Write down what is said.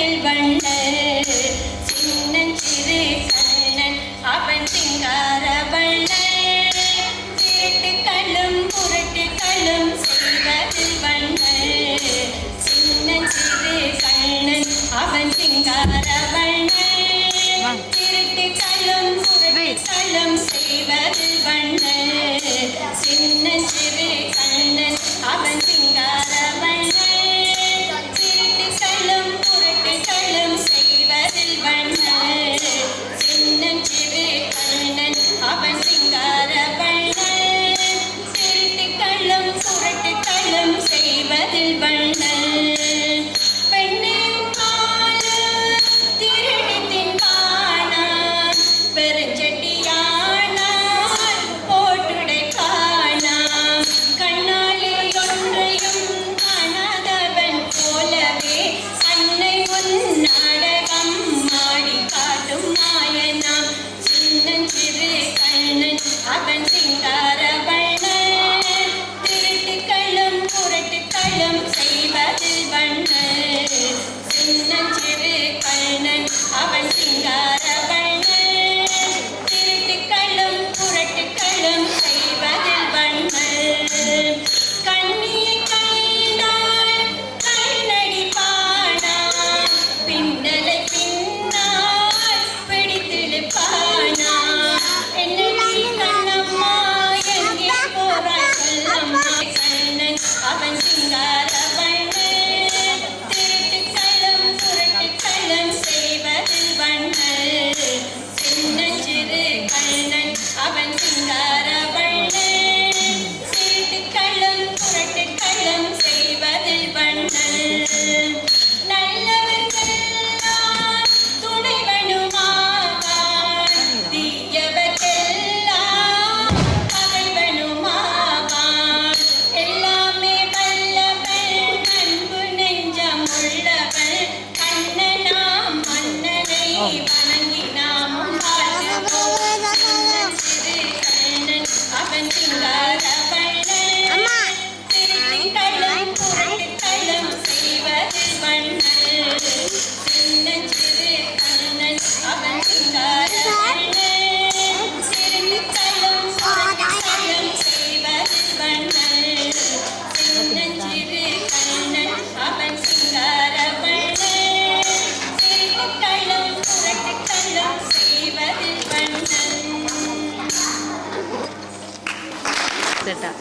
சிங்கத்தில் வண்ண சின்னன் சிறு கண்ணன் அவன் சிங்கார வண்ண திருட்டுகளும் புரட்டுகளும் செய்வதில் வண்ண சின்னன் சிறு கண்ணன் அவன் சிங்கார அவன் அவன் சிங்கார வண்ண திருட்டுக்களும் புரட்டுக்களும் செய் Oh. れた。